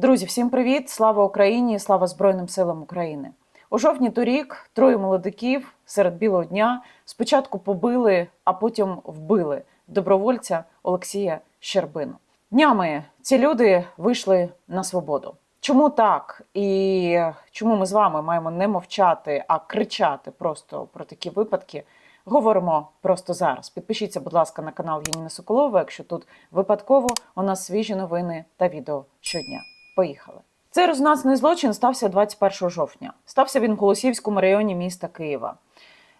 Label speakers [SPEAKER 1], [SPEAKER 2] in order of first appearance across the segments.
[SPEAKER 1] Друзі, всім привіт! Слава Україні! Слава Збройним силам України! У жовтні торік троє молодиків серед білого дня спочатку побили, а потім вбили добровольця Олексія Щербину. Днями ці люди вийшли на свободу. Чому так? І чому ми з вами маємо не мовчати, а кричати просто про такі випадки? Говоримо просто зараз. Підпишіться, будь ласка, на канал Яніна Соколова, якщо тут випадково у нас свіжі новини та відео щодня. Поїхали. Цей резонансний злочин стався 21 жовтня. Стався він в Голосіївському районі міста Києва.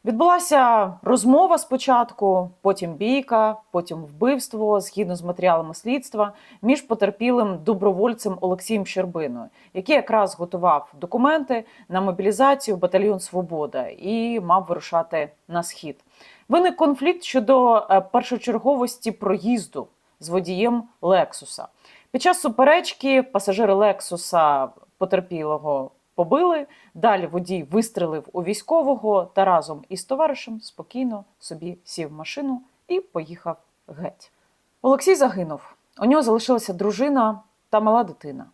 [SPEAKER 1] Відбулася розмова спочатку, потім бійка, потім вбивство згідно з матеріалами слідства між потерпілим добровольцем Олексієм Щербиною, який якраз готував документи на мобілізацію в батальйон Свобода і мав вирушати на схід. Виник конфлікт щодо е, першочерговості проїзду з водієм Лексуса. Під час суперечки пасажири Лексуса потерпілого побили. Далі водій вистрелив у військового та разом із товаришем спокійно собі сів в машину і поїхав геть. Олексій загинув. У нього залишилася дружина та мала дитина.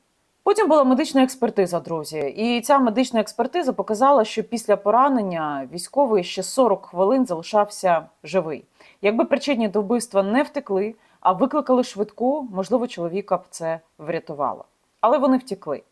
[SPEAKER 1] Потім була медична експертиза, друзі, і ця медична експертиза показала, що після поранення військовий ще 40 хвилин залишався живий. Якби причетні до вбивства не втекли, а викликали швидку, можливо, чоловіка б це врятувало. Але вони втекли.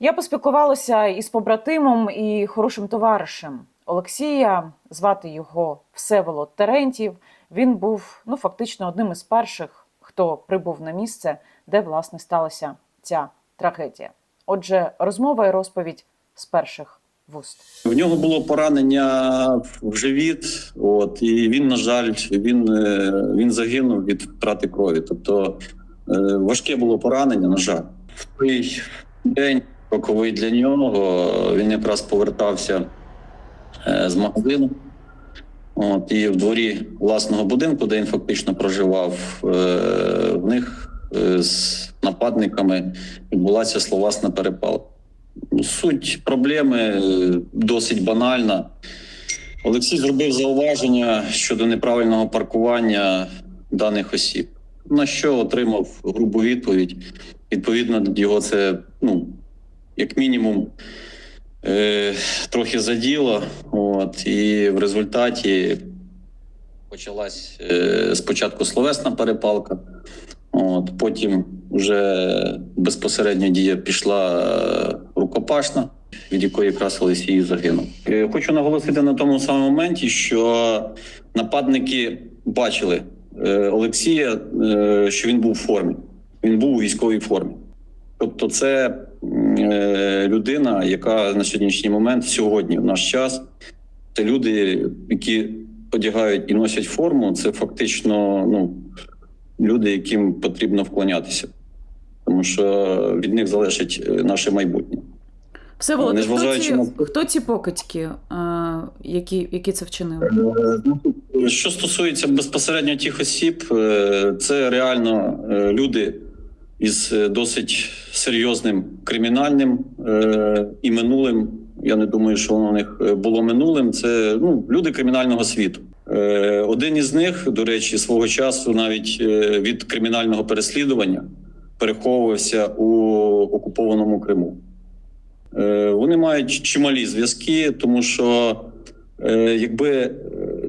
[SPEAKER 1] Я поспілкувалася із побратимом і хорошим товаришем Олексія. Звати його Всеволод Терентів. Він був ну фактично одним із перших, хто прибув на місце, де власне сталася ця трагедія. Отже, розмова і розповідь з перших вуст.
[SPEAKER 2] В нього було поранення в живіт, от і він, на жаль, він, е, він загинув від втрати крові. Тобто е, важке було поранення, на жаль. В той день роковий для нього він якраз повертався е, з магазину. От, і в дворі власного будинку, де він фактично проживав, в них з нападниками відбулася словесна перепалка. Суть проблеми е, досить банальна. Олексій зробив зауваження щодо неправильного паркування даних осіб, на що отримав грубу відповідь. Відповідно, його це, ну, як мінімум, е, трохи заділо. От, і в результаті почалась е, спочатку словесна перепалка. От, потім вже безпосередньо дія пішла е, рукопашна, від якої якраз Олексій і загинув. Е, Хочу наголосити на тому самому моменті, що нападники бачили е, Олексія, що він був у формі. Він був у військовій формі. Тобто, це людина, яка на сьогоднішній момент, сьогодні, в наш час, це люди, які одягають і носять форму, це фактично ну, люди, яким потрібно вклонятися, тому що від них залежить е, наше майбутнє.
[SPEAKER 1] Всеволод, хто ці,
[SPEAKER 2] на-
[SPEAKER 1] хто ці покидьки, е, які, які це вчинили?
[SPEAKER 2] Що стосується безпосередньо тих осіб, е, це реально е, люди із е, досить серйозним кримінальним е, і минулим. Я не думаю, що воно у них е, було минулим. Це ну, люди кримінального світу. Е, Один із них, до речі, свого часу навіть е, від кримінального переслідування переховувався у окупованому Криму. Е, Вони мають чималі зв'язки, тому що е, якби е,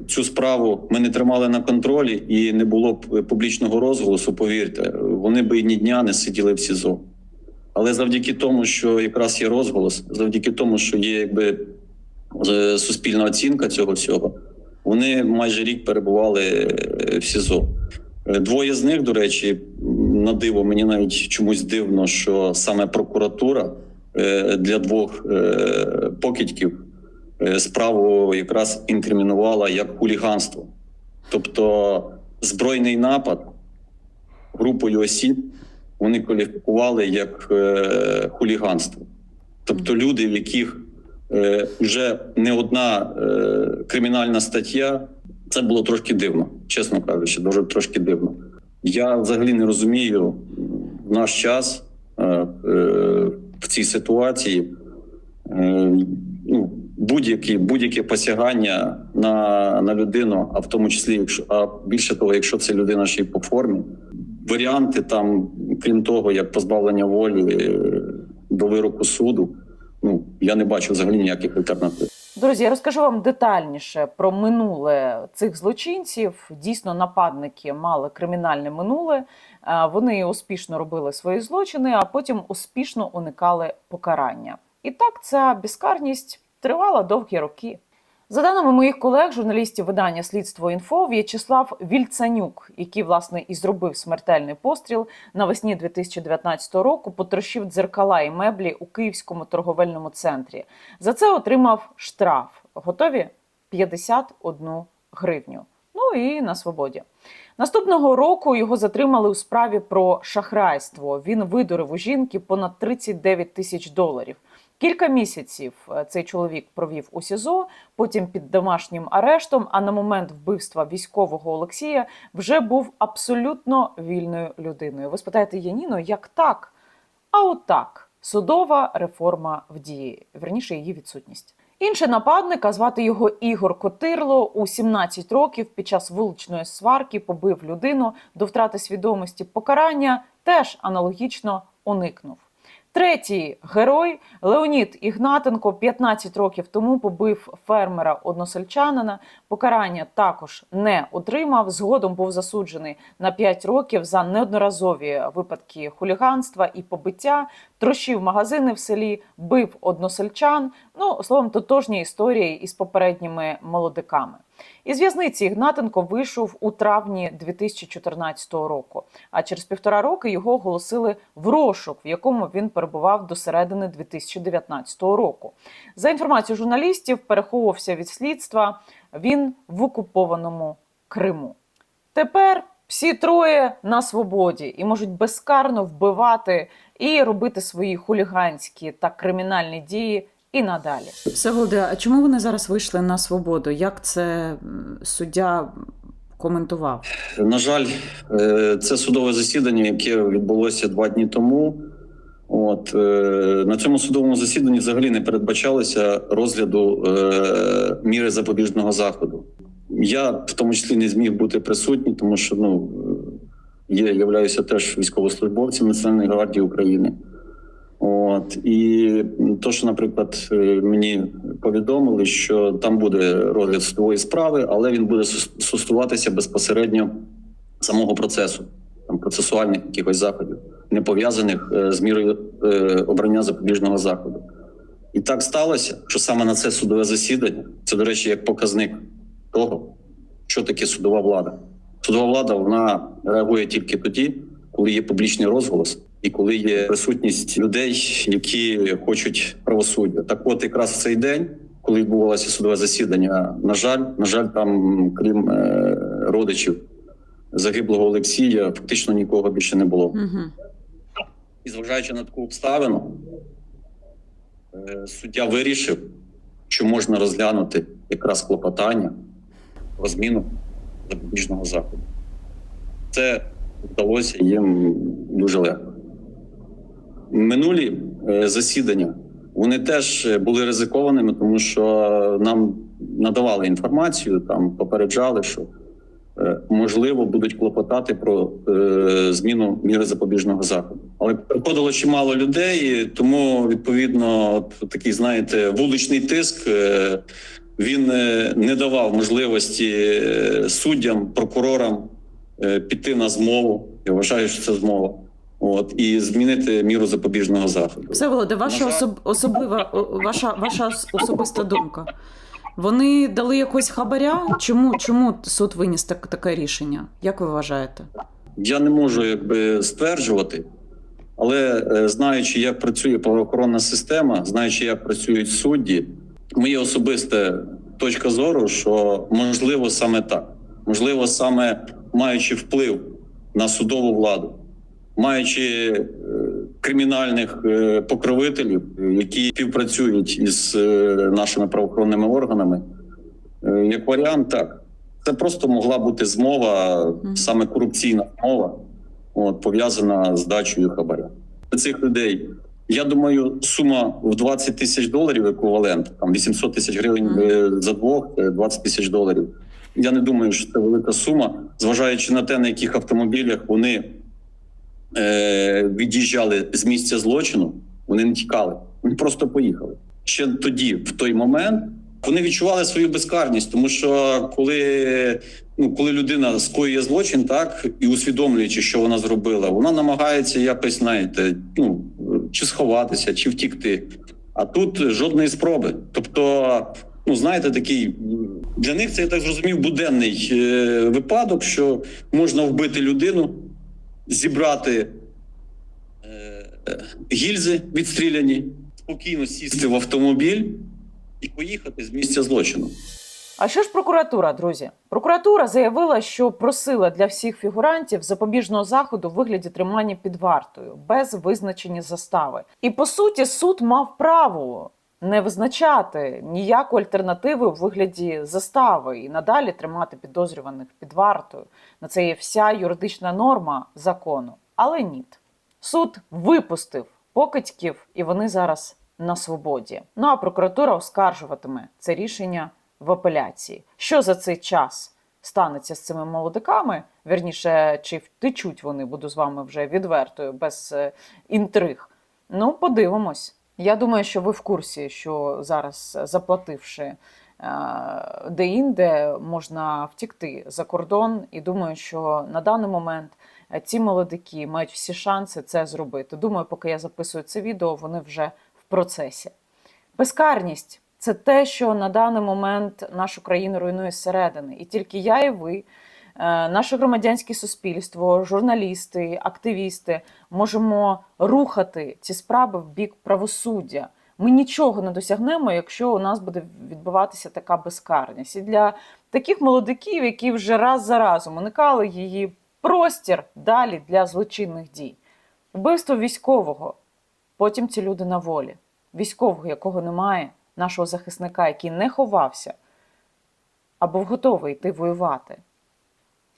[SPEAKER 2] цю справу ми не тримали на контролі і не було б публічного розголосу, повірте, вони би і ні дня не сиділи в СІЗО. Але завдяки тому, що якраз є розголос, завдяки тому, що є якби суспільна оцінка цього всього, вони майже рік перебували в СІЗО. Двоє з них, до речі, на диво, мені навіть чомусь дивно, що саме прокуратура е, для двох е, покидьків е, справу якраз інкримінувала як хуліганство. Тобто збройний напад групою осіб вони кваліфікували як хуліганство. Тобто люди, в яких вже не одна кримінальна стаття, це було трошки дивно, чесно кажучи, дуже трошки дивно. Я взагалі не розумію в наш час е, е, в цій ситуації е, ну, будь-які, будь-яке посягання на, на людину, а в тому числі, якщо а більше того, якщо це людина ще й по формі, варіанти там, крім того, як позбавлення волі, до вироку суду. Ну я не бачу взагалі ніяких альтернатив.
[SPEAKER 1] Друзі, я розкажу вам детальніше про минуле цих злочинців. Дійсно, нападники мали кримінальне минуле. Е, Вони успішно робили свої злочини, а потім успішно уникали покарання. І так ця безкарність тривала довгі роки. За даними моїх колег, журналістів видання Слідство інфо, В'ячеслав Вільцанюк, який власне і зробив смертельний постріл навесні 2019 року, потрощив дзеркала і меблі у київському торговельному центрі. За це отримав штраф. Готові 51 гривню. Ну і на свободі. Наступного року його затримали у справі про шахрайство. Він видурив у жінки понад 39 тисяч доларів. Кілька місяців е, цей чоловік провів у СІЗО, потім під домашнім арештом. А на момент вбивства військового Олексія вже був абсолютно вільною людиною. Ви спитаєте Яніно, як так? А от так. Судова реформа в дії, верніше її відсутність. Інший нападник, а звати його Ігор Котирло, у 17 років під час вуличної сварки побив людину до втрати свідомості. Покарання теж аналогічно уникнув. Третій герой Леонід Ігнатенко 15 років тому побив фермера односельчанина. Покарання також не отримав. Згодом був засуджений на 5 років за неодноразові випадки хуліганства і побиття, трощив магазини в селі, бив односельчан. Ну словом, тотожні історії із попередніми молодиками. Із в'язниці Ігнатенко вийшов у травні 2014 року. А через півтора роки його оголосили в розшук, в якому він перебував до середини 2019 року. За інформацією журналістів, переховувався від слідства він в окупованому Криму. Тепер всі троє на свободі і можуть безкарно вбивати і робити свої хуліганські та кримінальні дії і надалі.
[SPEAKER 3] Всеволоде, а чому вони зараз вийшли на свободу? Як це суддя коментував?
[SPEAKER 2] На жаль, е, це судове засідання, яке відбулося два дні тому. От е, на цьому судовому засіданні взагалі не передбачалося розгляду е, міри запобіжного заходу. Я в тому числі не зміг бути присутній, тому що ну є являюся теж військовослужбовцем Національної гвардії України. От і то, що, наприклад, е, мені повідомили, що там буде розгляд судової справи, але він буде стосуватися безпосередньо самого процесу, там процесуальних якихось заходів, не пов'язаних е, з мірою е, обрання запобіжного заходу. І так сталося, що саме на це судове засідання, це, до речі, як показник того, що таке судова влада. Судова влада вона реагує тільки тоді, коли є публічний розголос і коли є присутність людей, які хочуть правосуддя. Так, от якраз в цей день, коли відбувалося судове засідання, на жаль, на жаль, там, крім е, родичів загиблого Олексія, фактично нікого більше не було.
[SPEAKER 3] Угу.
[SPEAKER 2] І зважаючи на таку обставину, е, суддя вирішив, що можна розглянути якраз клопотання про зміну запобіжного заходу. Це вдалося їм дуже легко. Минулі е, засідання вони теж е, були ризикованими, тому що нам надавали інформацію, там попереджали, що е, можливо будуть клопотати про зміну міри запобіжного заходу. Але приходило чимало людей, тому відповідно, от такий, знаєте, вуличний тиск. Він не давав можливості суддям, прокурорам піти на змову. Я вважаю, що це змова. От і змінити міру запобіжного заходу.
[SPEAKER 3] Всеволоде, ваша
[SPEAKER 2] На
[SPEAKER 3] особ... особлива ваша, ваша особиста думка. Вони дали якось хабаря? Чому, чому суд виніс так, таке рішення? Як ви вважаєте?
[SPEAKER 2] Я не можу якби стверджувати, але е, знаючи, як працює правоохоронна система, знаючи, як працюють судді, моя особиста точка зору, що можливо саме так, можливо, саме маючи вплив на судову владу, маючи е, кримінальних е, покровителів, е, які співпрацюють із нашими правоохоронними органами, як варіант, так. Це просто могла бути змова, саме корупційна змова, от, пов'язана з дачею хабаря. Цих людей, я думаю, сума в 20 тисяч доларів еквівалент, там 800 тисяч гривень за двох, е, 20 тисяч доларів. Я не думаю, що це велика сума, зважаючи на те, на яких автомобілях вони е, від'їжджали з місця злочину, Вони не тікали, вони просто поїхали. Ще тоді, в той момент, вони відчували свою безкарність, тому що коли, ну, коли людина скоює злочин, так і усвідомлюючи, що вона зробила, вона намагається якось, знаєте, ну чи сховатися, чи втікти. А тут жодної спроби. Тобто, ну знаєте, такий для них це я так зрозумів буденний е, випадок, що можна вбити людину, зібрати е, гільзи відстріляні, спокійно сісти в автомобіль і поїхати з місця злочину.
[SPEAKER 1] А що ж прокуратура, друзі? Прокуратура заявила, що просила для всіх фігурантів запобіжного заходу в вигляді тримання під вартою без визначення застави. І по суті, суд мав право не визначати ніяку альтернативу у вигляді застави і надалі тримати підозрюваних під вартою. На це є вся юридична норма закону. Але ні. Суд випустив покидьків, і вони зараз на свободі. Ну а прокуратура оскаржуватиме це рішення в апеляції. Що за цей час станеться з цими молодиками? Вірніше, чи втечуть вони, буду з вами вже відвертою, без е, інтриг. Ну, подивимось. Я думаю, що ви в курсі, що зараз, заплативши е, де-інде, можна втікти за кордон. І думаю, що на даний момент е, ці молодики мають всі шанси це зробити. Думаю, поки я записую це відео, вони вже в процесі. Безкарність це те, що на даний момент нашу країну руйнує зсередини. І тільки я і ви, е, наше громадянське суспільство, журналісти, активісти можемо рухати ці справи в бік правосуддя. Ми нічого не досягнемо, якщо у нас буде відбуватися така безкарність. І для таких молодиків, які вже раз за разом уникали її простір далі для злочинних дій. Вбивство військового, потім ці люди на волі, військового, якого немає, нашого захисника, який не ховався або готовий йти воювати.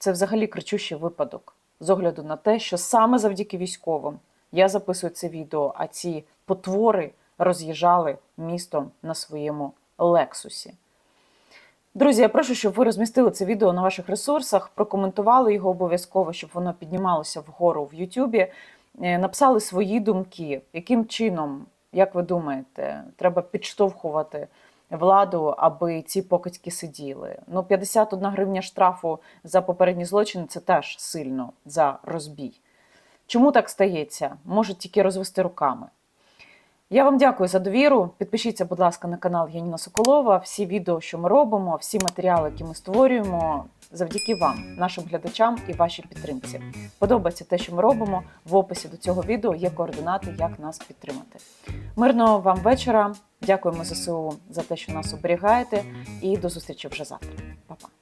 [SPEAKER 1] Це взагалі кричущий випадок з огляду на те, що саме завдяки військовим я записую це відео, а ці потвори роз'їжджали містом на своєму лексусі. Друзі, я прошу, щоб ви розмістили це відео на ваших ресурсах, прокоментували його обов'язково, щоб воно піднімалося вгору в Ютубі, е, написали свої думки, яким чином, як ви думаєте, треба підштовхувати владу, аби ці покидьки сиділи. Ну, 51 гривня штрафу за попередні злочини це теж сильно за розбій. Чому так стається? Можуть тільки розвести руками. Я вам дякую за довіру. Підпишіться, будь ласка, на канал Яніна Соколова. Всі відео, що ми робимо, всі матеріали, які ми створюємо, завдяки вам, нашим глядачам і вашій підтримці. Подобається те, що ми робимо. В описі до цього відео є координати, як нас підтримати. Мирного вам вечора. Дякуємо ЗСУ за те, що нас оберігаєте, і до зустрічі вже завтра. Па-па.